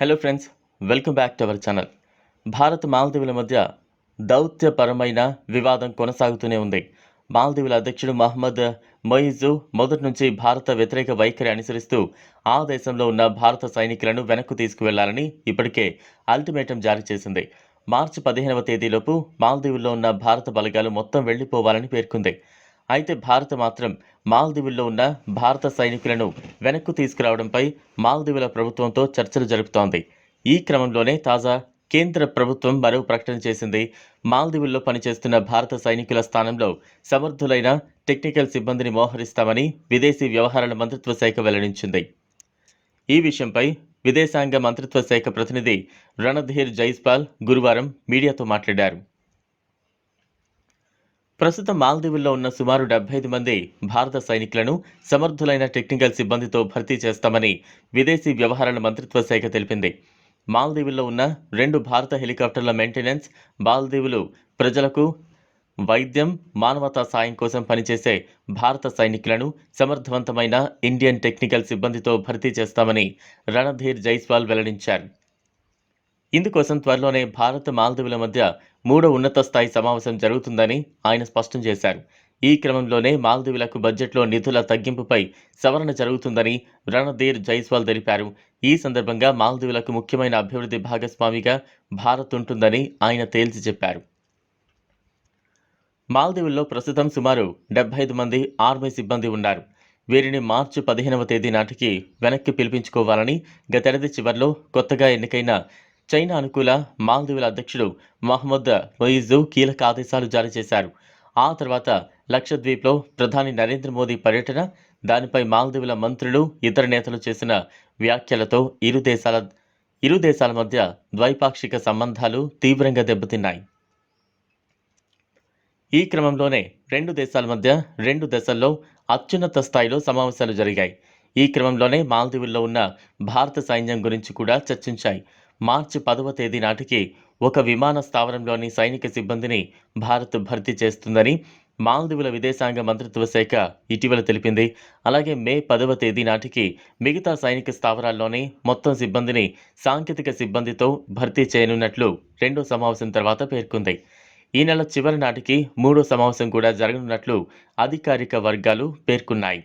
Hello friends welcome back to our channel Bharat మాల్దీవుల మధ్య దౌత్యపరమైన వివాదం కొనసాగుతూనే ఉంది. మాల్దీవుల అధ్యక్షుడు మహమ్మద్ మొయిజు మొదటి నుంచి భారత వ్యతిరేక వైఖరి అనుసరిస్తూ ఆ దేశంలో ఉన్న భారత సైనికులను వెనక్కు తీసుకువెళ్ళాలని ఇప్పటికే అల్టిమేటం జారీ చేసింది. మార్చి పదిహేనవ తేదీలోపు మాల్దీవుల్లో ఉన్న భారత బలగాలు మొత్తం వెళ్ళిపోవాలని పేర్కొంది. అయితే భారత్ మాత్రం మాల్దీవుల్లో ఉన్న భారత సైనికులను వెనక్కు తీసుకురావడంపై మాల్దీవుల ప్రభుత్వంతో చర్చలు జరుపుతోంది. ఈ క్రమంలోనే తాజా కేంద్ర ప్రభుత్వం మరో ప్రకటన చేసింది. మాల్దీవుల్లో పనిచేస్తున్న భారత సైనికుల స్థానంలో సమర్థులైన టెక్నికల్ సిబ్బందిని మోహరిస్తామని విదేశీ వ్యవహారాల మంత్రిత్వ శాఖ వెల్లడించింది. ఈ విషయంపై విదేశాంగ మంత్రిత్వ శాఖ ప్రతినిధి రణధీర్ జైస్పాల్ గురువారం మీడియాతో మాట్లాడారు. ప్రస్తుతం మాల్దీవుల్లో ఉన్న సుమారు డెబ్బై ఐదు మంది భారత సైనికులను సమర్థులైన టెక్నికల్ సిబ్బందితో భర్తీ చేస్తామని విదేశీ వ్యవహారాల మంత్రిత్వ శాఖ తెలిపింది. మాల్దీవుల్లో ఉన్న రెండు భారత హెలికాప్టర్ల మెయింటెనెన్స్ మాల్దీవులు ప్రజలకు వైద్యం మానవతా సాయం కోసం పనిచేసే భారత సైనికులను సమర్థవంతమైన ఇండియన్ టెక్నికల్ సిబ్బందితో భర్తీ చేస్తామని రణధీర్ జైస్వాల్ వెల్లడించారు. ఇందుకోసం త్వరలోనే భారత్ మాల్దీవుల మధ్య మూడో ఉన్నత స్థాయి సమావేశం జరుగుతుందని ఆయన స్పష్టం చేశారు. ఈ క్రమంలోనే మాల్దీవులకు బడ్జెట్లో నిధుల తగ్గింపుపై సవరణ జరుగుతుందని రణధీర్ జైస్వాల్ తెలిపారు. ఈ సందర్భంగా మాల్దీవులకు ముఖ్యమైన అభివృద్ధి భాగస్వామిగా భారత్ ఉంటుందని ఆయన తేల్చి చెప్పారు. మాల్దీవుల్లో ప్రస్తుతం సుమారు డెబ్బై ఐదు మంది ఆర్మీ సిబ్బంది ఉన్నారు. వీరిని మార్చి పదిహేనవ తేదీ నాటికి వెనక్కి పిలిపించుకోవాలని గతేడాది చివరిలో కొత్తగా ఎన్నికైన చైనా అనుకూల మాల్దీవుల అధ్యక్షుడు మహమ్మద్ మొయిజు కీలక ఆదేశాలు జారీ చేశారు. ఆ తర్వాత లక్షద్వీప్లో ప్రధాని నరేంద్ర మోదీ పర్యటన దానిపై మాల్దీవుల మంత్రులు ఇతర నేతలు చేసిన వ్యాఖ్యలతో ఇరు దేశాల ఇరు దేశాల మధ్య ద్వైపాక్షిక సంబంధాలు తీవ్రంగా దెబ్బతిన్నాయి. ఈ క్రమంలోనే రెండు దేశాల మధ్య రెండు దశల్లో అత్యున్నత స్థాయిలో సమావేశాలు జరిగాయి. ఈ క్రమంలోనే మాల్దీవుల్లో ఉన్న భారత సైన్యం గురించి కూడా చర్చించాయి. మార్చి పదవ తేదీ నాటికి ఒక విమాన స్థావరంలోని సైనిక సిబ్బందిని భారత్ భర్తీ చేస్తుందని మాల్దీవుల విదేశాంగ మంత్రిత్వ శాఖ ఇటీవల తెలిపింది. అలాగే మే పదవ తేదీ నాటికి మిగతా సైనిక స్థావరాల్లోని మొత్తం సిబ్బందిని సాంకేతిక సిబ్బందితో భర్తీ చేయనున్నట్లు రెండో సమావేశం తర్వాత పేర్కొంది. ఈ నెల చివరి నాటికి మూడో సమావేశం కూడా జరగనున్నట్లు అధికారిక వర్గాలు పేర్కొన్నాయి.